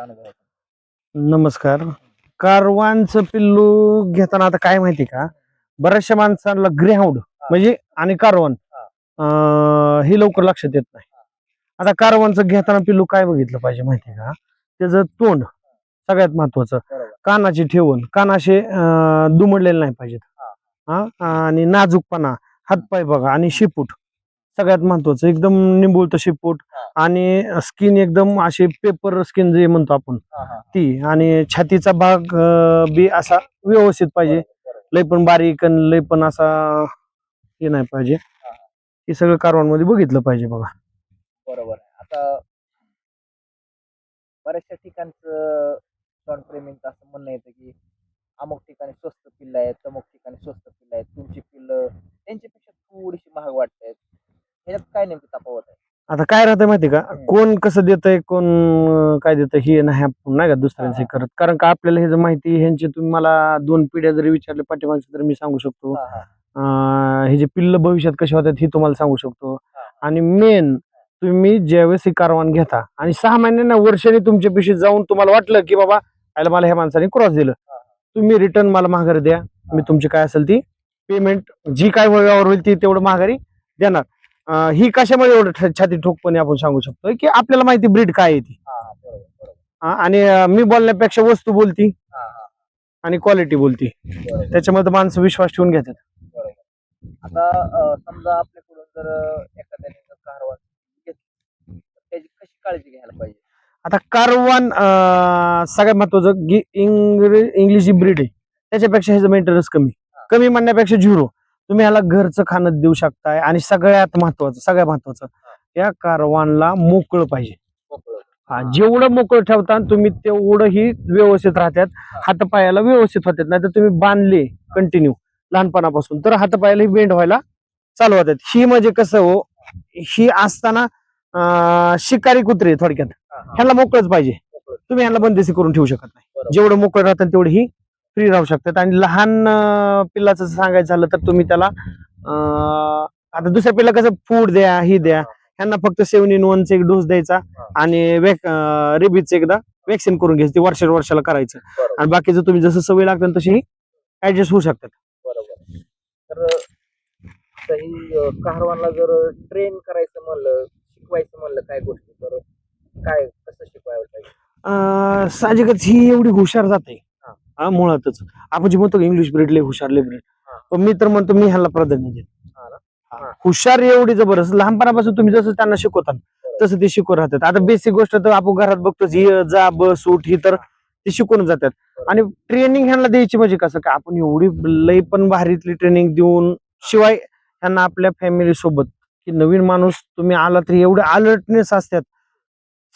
तुमच्या अनुभवातून नमस्कार. कारवांचं पिल्लू घेताना आता काय माहिती का? बऱ्याचशा माणसांना ग्रेहाऊंड म्हणजे आणि कारवान हे. लवकर लक्षात येत नाही. आता कारवांचं घेताना पिल्लू काय बघितलं पाहिजे माहिती का? त्याचं तोंड सगळ्यात महत्वाचं कानाची ठेवण. कानाशे दुमडलेले नाही पाहिजेत. हा. आणि नाजूकपणा. हातपाय बघा. आणि शिपूट सगळ्यात महत्वाचं. एकदम निंबुळत शिपूट आणि स्किन एकदम अशी पेपर स्किन जे म्हणतो आपण. ती. आणि छातीचा भाग बी असा व्यवस्थित पाहिजे. लय पण बारीक आणि लय पण असा हे नाही पाहिजे. हे सगळं कारवांमध्ये बघितलं पाहिजे बघा. बरोबर. आहे. आता बऱ्याचशा ठिकाणचं शॉर्ट प्रेमींचं असं म्हणणं येतं की अमुक ठिकाणी स्वस्त पिल्ल आहेत तमुक ठिकाणी स्वस्त पिल्ल आहेत. तुमची पिल्ल त्यांच्यापेक्षा थोडीशी महाग वाटतायत. ह्याच्यात काय नेमकी तफावत आहे? आता काय राहतं माहिती का. कोण कसं देतंय कोण काय देतं हे नाही आपण नाही का दुसऱ्यांचे हा. करत. कारण का आपल्याला हे जर माहिती ह्यांची तुम्ही मला दोन पिढ्या जरी विचारले पाठीमागचे तर मी सांगू शकतो. हा, हा. अं, हे जे पिल्ल भविष्यात कसे होतात हे तुम्हाला सांगू शकतो. आणि मेन तुम्ही ज्यावेळेस ही कारवान घेता आणि सहा महिन्यांना वर्षाने तुमच्या पिशी जाऊन तुम्हाला वाटलं की बाबा आयला मला ह्या माणसाने क्रॉस दिलं. तुम्ही रिटर्न मला माघारी द्या. मी तुमची काय असेल ती पेमेंट जी काय व्यवहार होईल ती तेवढं माघारी देणार. ही कशामध्ये एवढं छाती ठोकपणे आपण सांगू शकतो की आपल्याला माहिती ब्रीड काय आहे ती. आणि मी बोलण्यापेक्षा वस्तू बोलती आणि क्वालिटी बोलती. त्याच्यामध्ये माणसं विश्वास ठेवून घेतात. आता समजा आपल्याकडून जर एखाद्याने कारवान त्याची कशी काळजी घ्यायला पाहिजे? आता कारवान सगळ्यात महत्वाचं इंग्लिश जी ब्रीड आहे त्याच्यापेक्षा ह्याचं मेंटेनन्स कमी. कमी म्हणण्यापेक्षा झिरो. तुम्ही ह्याला घरचं खाणं देऊ शकताय आणि सगळ्यात महत्वाचं सगळ्यात महत्वाचं या कारवानला मोकळं पाहिजे. हा, जेवढं मोकळं ठेवता तुम्ही तेवढं ही व्यवस्थित राहतात हातपायाला व्यवस्थित होतात नाही तर तुम्ही बांधले कंटिन्यू लहानपणापासून तर हातपायाला ही बेंड व्हायला चालू होतात ही म्हणजे कसं हो ही असताना शिकारी कुत्रे थोडक्यात हा, हा, ह्यांना मोकळच पाहिजे. तुम्ही ह्यांना बंदिशी करून ठेवू शकत नाही. जेवढं मोकळं राहतात तेवढी ही फ्री राहू शकतात. आणि लहान पिल्लाचं सांगायचं झालं तर तुम्ही त्याला अं, आता दुसऱ्या पिल्ला कसं फूड द्या ही द्या. ह्यांना फक्त सेव्हन इन वनचा एक डोस द्यायचा आणि रेबीच एकदा वॅक्सिन करून घ्यायचं ते वर्षा वर्षाला करायचं. आणि बाकीचं तुम्ही जसं सवय लागतात तशी ही ऍडजस्ट होऊ शकतात. बरोबर. तर ही कारवानला जर ट्रेन करायचं म्हणलं शिकवायचं म्हणलं काय गोष्टी तर काय कसं शिकवायला पाहिजे? साहजिकच ही एवढी हुशार जाते. हा. मुळातच. आपण जे म्हणतो इंग्लिश ब्रीड लय हुशार लय ब्रीड. पण मी तर म्हणतो मी ह्याला प्राधान्य देतो. हुशार एवढी जबरदस्त लहानपणापासून तुम्ही जसं त्यांना शिकवता तसं ते शिकवत राहतात. आता बेसिक गोष्ट तर आपण घरात बघतो जा बस उठ ही तर ते शिकून जातात. आणि ट्रेनिंग ह्यांना द्यायची म्हणजे कसं का आपण एवढी लई पण भारीतली ट्रेनिंग देऊन शिवाय ह्यांना आपल्या फॅमिली सोबत की नवीन माणूस तुम्ही आला तरी एवढे अलर्टनेस असतात.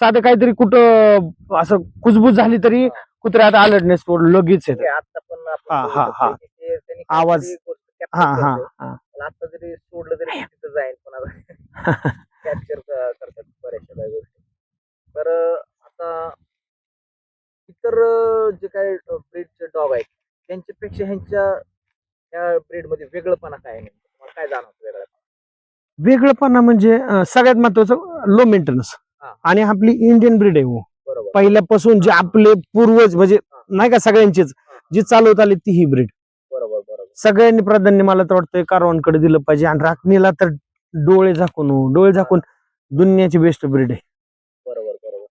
साधं काहीतरी कुठं असं कुजबूज झाली तरी कुत्र्या आता अलर्टनेस लगेच येत आता पण आपण हा, हा, शकतो हा. की ते त्यांनी आवाज- काहीतरी गोष्ट capture हा हा करतोय. हा पण आता जरी सोडलं तरी ते तिथं जाईल कोणाला कॅप्चर करतात बऱ्याचशा काही गोष्टी तर अं, आता इतर अं, जे काही ब्रीडचे डॉग आहेत त्यांच्यापेक्षा ह्यांच्या त्या ब्रीडमध्ये वेगळंपणा काय आहे नेमकं? तुम्हाला काय जाणवतं वेगळं वेगळंपणा म्हणजे अं, सगळ्यात महत्वाचं लो मेंटेनन्स हा. आणि आपली इंडियन ब्रीड आहे हो पहिल्यापासून जे आपले पूर्वज म्हणजे नाही का सगळ्यांचीच जी चालवत आली ती ही ब्रीड बरोबर बरोबर. सगळ्यांनी प्राधान्य मला तर वाटतंय कारवांकडे दिलं पाहिजे आणि राखणीला तर डोळे झाकून हो, डोळे झाकून दुनियाची बेस्ट ब्रीड आहे. बरोबर बरोबर.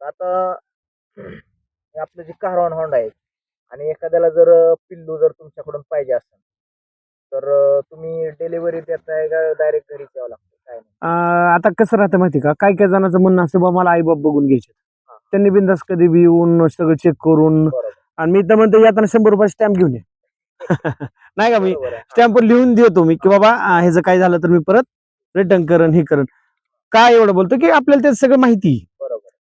आता हे आपलं जे कारवान होंड आहे आणि एखाद्याला जर पिल्लू जर तुमच्याकडून पाहिजे असेल तर तुम्ही डिलिव्हरी देताय का डायरेक्ट घरी यावं लागतं? काय नाही. अं, आता कसं राहतं माहिती का? काय काय जणांचं म्हणणं असतं बा मला आई बाप बघून घ्यायचे. त्यांनी बिंदास कधी बी येऊन सगळं चेक करून. आणि मी तर म्हणतो येताना शंभर रुपये स्टॅम्प घेऊन ये. नाही का मी. स्टॅम्प लिहून देतो मी की बाबा ह्याचं काय झालं तर मी परत रिटर्न करण हे करण. काय एवढं बोलतो की आपल्याला ते सगळं माहिती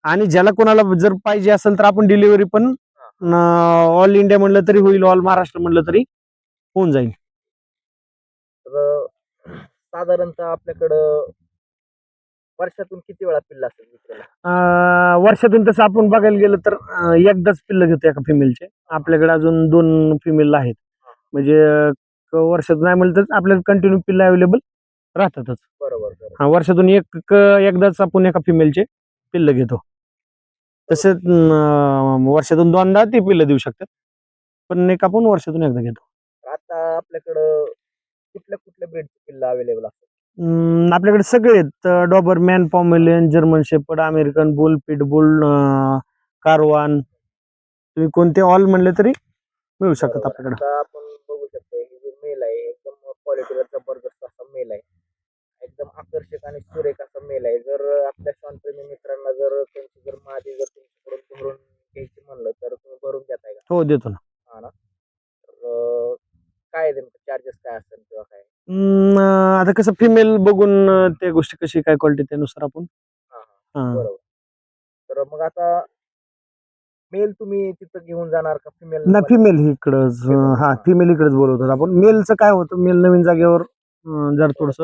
आणि ज्याला कोणाला जर पाहिजे असेल तर आपण डिलिव्हरी पण ऑल इंडिया म्हणलं तरी होईल ऑल महाराष्ट्र म्हणलं तरी होऊन जाईल. साधारणतः आपल्याकडं वर्षातून किती वेळा पिल्ला असेल विक्रीला अं, वर्षातून तसं आपण बघायला गेलं तर अं, एकदाच पिल्ल घेतो एका फिमेलचे आपल्याकडे अजून दोन फिमेल आहेत. म्हणजे अं, वर्षातून नाही म्हणलं तर आपल्याला कंटिन्यू पिल्ल अवेलेबल राहतातच. बरोबर बरोबर. हा वर्षातून एक क- एकदाच आपण एका फिमेलचे पिल्ल घेतो. तसेच अं, वर्षातून दोनदा ती पिल्लं देऊ शकतात. पण एक आपण वर्षातून एकदा घेतो. आता आपल्याकडं कुठल्या कुठल्या ब्रीडची पिल्लं अवेलेबल असतात? आपल्याकडे सगळे आहेत. Doberman Pomeranian German Shepherd American bull pitbull caravan. तुम्ही कोणते ऑल म्हणले तरी मिळू शकतात. आपल्याकडे. आता आपण बघू शकतो हे जे मेल आहे एकदम क्वालिटीला जबरदस्त असा मेल आहे. एकदम आकर्षक आणि सुरेख असा मेल आहे. जर आपल्या शांतप्रेमी मित्रांना जर त्यांची जर मादी जर तुमच्याकडून भरून घ्यायची म्हणलं तर तुम्ही भरून देताय का? हो देतो ना तर अं, काय नेमकं चार्जेस काय असतील किंवा काय अं, आता कसं फिमेल बघून अं, त्या गोष्टी कशी काय क्वालिटी त्यानुसार आपण? हा हा. हा. बरोबर. तर मग आता मेल तुम्ही तिथं घेऊन जाणार का फिमेल नाही फिमेल इकडंच अं, हा. फिमेल इकडेच बोलवतात आपण. मेलचं काय होतं मेल नवीन जागेवर अं, जर थोडस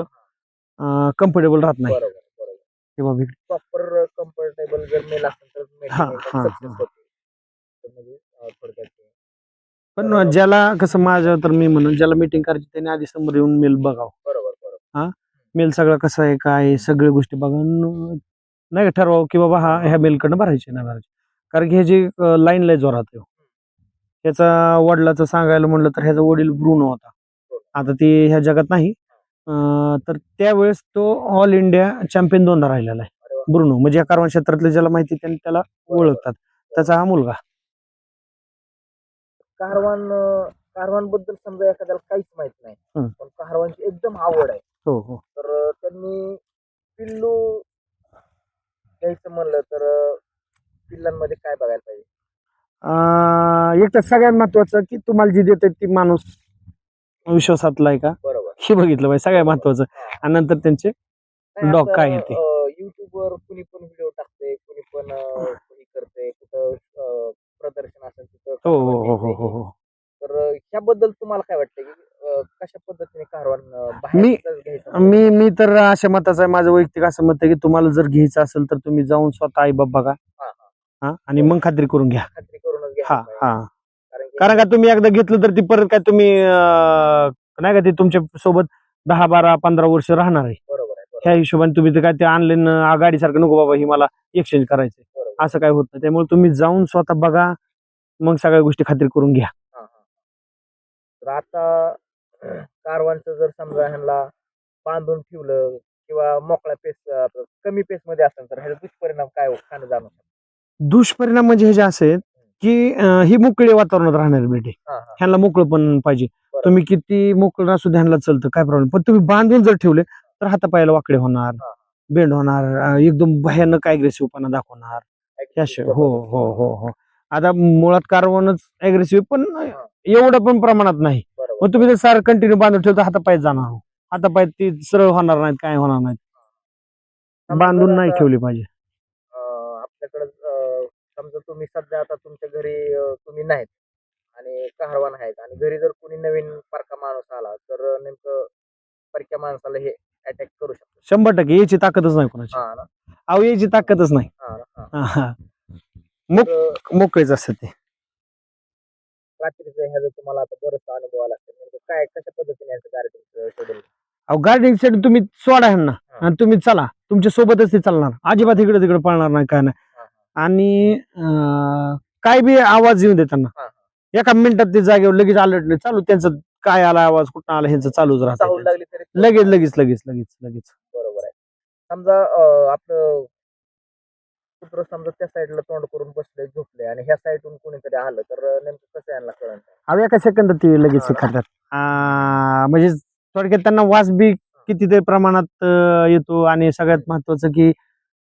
कम्फर्टेबल राहत नाही. बरोबर बरोबर. किंवा इकडे प्रॉपर कम्फर्टेबल जर मेल असेल तर हा, मेल हा, सक्सेस हा. होते. तर म्हणजे अं, थोडक्यात. पण. ज्याला कसं माझं तर मी म्हणून ज्याला मीटिंग करायची त्याने आधी समोर येऊन मेल बघावं. बरोबर बरोबर. मेल सगळं कसं आहे काय आहे, सगळ्या गोष्टी बघून नाही ठरवावं की बाबा हा ह्या मेलकडनं भरायचे नाही भरायचे. कारण की हे जे लाईन लय जोरात आहे ह्याचा वडिलाचं सांगायला म्हणलं तर ह्याचा वडील ब्रुनो होता. आता ते ह्या जगात नाही. अं, तर त्यावेळेस तो ऑल इंडिया चॅम्पियन दोनदा राहिलेला आहे. अरे वा. ब्रुनो म्हणजे या कारवान क्षेत्रातले ज्याला माहिती त्यांनी त्याला ओळखतात. त्याचा हा मुलगा. कारवानबद्दल समजा एखाद्याला काहीच माहीत नाही. हम्म. पण कारवानची एकदम आवड आहे. हो हो. तर त्यांनी पिल्लू घ्यायचं म्हणलं तर पिल्लांमध्ये काय बघायला पाहिजे? अं, एक तर सगळ्यात महत्वाचं की तुम्हाला जी देते ती माणूस विश्वासातला आहे का? बरोबर. हे बघितलं पाहिजे सगळ्यात महत्वाचं आणि नंतर त्यांचे Dog काय आहे ते? युट्यूब वर कुणी पण व्हिडिओ टाकते कुणी पण अं, हे. करते कुठं अं, प्रदर्शन असेल हो हो हो हो. हो हो. तर ह्याबद्दल तुम्हाला काय वाटतं की अं, कशा पद्धतीने कारवान अं, मी- घ्यायचं मी मी तर अशा मताचं आहे. माझं वैयक्तिक असं मत आहे की तुम्हाला जर घ्यायचं असेल तर तुम्ही जाऊन स्वतः आई बाप बघा. हा, हा. हा आणि मग खात्री करून घ्या. खात्री करूनच हा घ्यायला पाहिजे. हा. कारण की- कारण का तुम्ही एकदा घेतलं तर ती परत काय तुम्ही अं, नाही का ते तुमच्यासोबत दहा बारा पंधरा वर्ष राहणार आहे. बरोबर आहे बरोबर ह्या हिशोबाने तुम्ही ते काय ते ऑनलाईन गाडी सारखं नको बाबा ही मला एक्सचेंज करायचंय. बरोबर असं काय होत नाही. त्यामुळे तुम्ही जाऊन स्वतः बघा. मग सगळ्या गोष्टी खात्री करून घ्या. हा, हा. तर आता कारवांचं जर समजा ह्यांना बांधून ठेवलं किंवा मोकळ्या पेस कमी पेस मध्ये असेल तर ह्याचा दुष्परिणाम काय हो- खाणं जाणून दुष्परिणाम म्हणजे हे जे असे आहेत की अं, ही मोकळी वातावरणात राहणार बेटे. हा हा. ह्यांना मोकळं पण पाहिजे. बरोबर. तुम्ही किती मोकळं असू द्या ह्यांना चालतं काय प्रॉब्लेम पण तुम्ही बांधून जर ठेवले तर हातापायाला वाकडे होणार हा. बेंड होणार अं, एकदम भयानक अग्रेसिव्हपणा दाखवणार. त्याशे हो हो हो हो. आता मुळात कारवणच अग्रेसिव्ह पण एवढं पण प्रमाणात नाही. मग तुम्ही जर सारं कंटिन्यू बांधून ठेवता हातापायत जाणार हो. हातापायत ती सरळ होणार नाहीत काय होणार नाहीत. बांधून नाही ठेवली पाहिजे. आपल्याकडं समजा तुम्ही सध्या आता तुमच्या घरी तुम्ही नाहीत आणि कारवान आहेत आणि घरी जर कोणी नवीन परका माणूस आला तर नेमकं परक्या माणसाला हे अटॅक करू शकतो शंभर टक्के याची ताकदच नाही कोणाची. अहो याची ताकदच नाही. मोक- मोकळेच असते ते. रात्रीचं ह्याचा तुम्हाला आता बरंच अनुभव आला असेल नेमकं काय कशा पद्धतीने यांचं गार्डनिंग शेड्यूल अहो गार्डनिंगसाठी तुम्ही सोडा ह्यांना आणि तुम्ही चला. तुमच्या सोबतच ते चालणार. अजिबात इकडे तिकडे पळणार नाही काय नाही. आणि अं, काय बी आवाज येऊ दे त्यांना. हा, एका मिनिटात ते जागेवर लगेच अलर्ट नाही. चालू त्यांचं काय आला आवाज कुठं आला ह्यांचं चालूच चाहूल राहतं लागली तरी लगेच लगेच लगेच लगेच लगेच. बरोबर आहे. समजा अं, आपलं कुत्र समजा त्या साईडला तोंड करून बसले झोपले आणि ह्या साईडून कोणीतरी आलं तर नेमकं कसं यांना कळण अहो एका सेकंदात ते लगेच हे. करतात. आ, म्हणजे थोडक्यात त्यांना वास बी कितीतरी प्रमाणात अं, येतो आणि सगळ्यात महत्वाचं की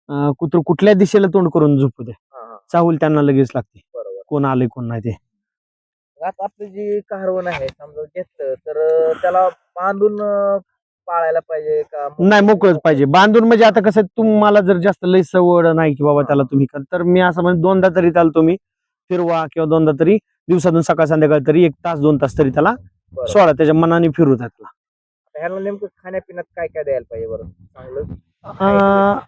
अं, कुत्र कुठल्या दिशेला तोंड करून झोपू दे. हा हा. चाहूल त्यांना लगेच लागते. बरोबर. कोण आले कोण नाही ते. आता आपली जी कारवण आहे समजा घेतलं तर त्याला बांधून अं, पाळायला पाहिजे का नाही मोकळच पाहिजे. बांधून म्हणजे आता कसं तुम्हाला जर जास्त लय सवड नाही की बाबा त्याला तुम्ही कर तर मी असं म्हणजे दोनदा तरी त्याला तुम्ही फिरवा किंवा दोनदा तरी दिवसातून सकाळ संध्याकाळ तरी एक तास दोन तास तरी त्याला बरोबर. सोडा त्याच्या मनाने फिरू द्या त्याला ह्याला नेमकं खाण्यापिण्यात काय काय द्यायला पाहिजे बरं? चांगलं? अं,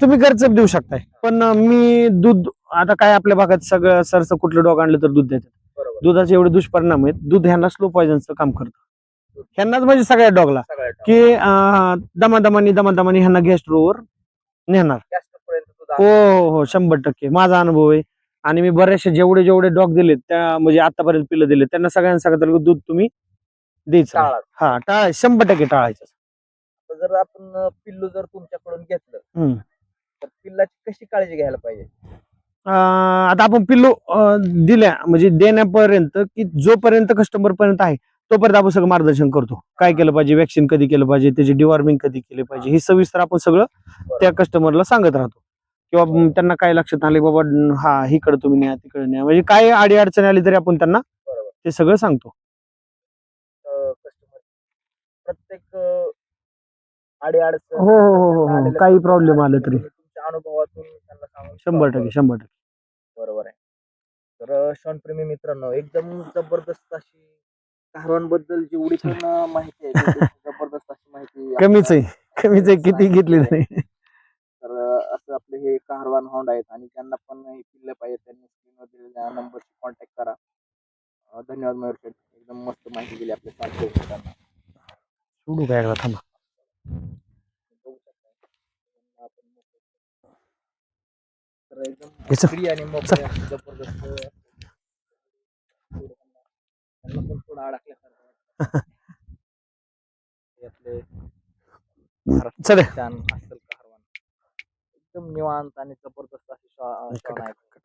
तुम्ही घरचं देऊ शकताय. पण मी दूध आता काय आपल्या भागात सगळं सरसं कुठलं डॉग आणलं तर दूध देतात. बरोबर. दुधाचे एवढे दुष्परिणाम आहेत. दूध ह्यांना स्लो पॉयझनचं काम करतं. ह्यांनाच म्हणजे सगळ्या डॉगला. सगळ्या की अं, दमादमानी दमादमानी ह्यांना नेणार. पर्यंत दूध सुद्धा हो हो हो शंभर टक्के. माझा अनुभव आहे. आणि मी बरेचसे जेवढे जेवढे डॉग दिलेत त्या म्हणजे आतापर्यंत पिल्लं दिले त्यांना सगळ्यांना सांगितलं की दूध तुम्ही द्यायचं. नाही. टाळा. हा टाळाय शंभर टक्के टाळायचं. तर जर आपण अं, पिल्लू जर तुमच्याकडून घेतलं हम्म. तर पिल्लाची कशी काळजी घ्यायला पाहिजे? अं, आता आपण पिल्लू अं, दिल्या म्हणजे देण्यापर्यंत की जोपर्यंत कस्टमर पर्यंत आहे तोपर्यंत आपण सगळं मार्गदर्शन करतो. काय केलं पाहिजे वॅक्सिन कधी केलं पाहिजे त्याची डिवॉर्मिंग कधी केले पाहिजे हे सविस्तर आपण सगळं त्या कस्टमरला सांगत राहतो. किंवा त्यांना काय लक्षात आले बाबा हा इकडे तुम्ही न्या तिकडे न्या. म्हणजे काय अडी अडचणी आली तरी आपण त्यांना ते सगळं सांगतो. कस्टमर प्रत्येक अडी अडचण हो हो हो हो हो. काही प्रॉब्लेम आले तरी. तुमच्या अनुभवातून त्यांना सांगून शंभर टक्के शंभर टक्के. बरोबर आहे. तर शॉन प्रेमी मित्रांनो एकदम जबरदस्त अशी बद्दल जेवढी पण माहिती आहे तेवढी जबरदस्त अशी माहिती कमीच आहे. कमीच आहे किती घेतली तरी. तर असं आपले हे कारवान होंड आहेत आणि ज्यांना पण हे पिल्लं पाहिजे त्यांनी स्क्रीनवर दिलेल्या नंबरशी कॉन्टॅक्ट करा. धन्यवाद मयूर शेठ. एकदम मस्त माहिती दिली आपल्या मित्रांना सोडू काय एकदा? थांबा. तर एकदम. फ्री आणि मोकळे जबरदस्त त्यांना पण थोडं अडकल्यासारखं आपले चल. छान असेल कारवान एकदम निवांत आणि जबरदस्त असे श्वा- श्वान आहेत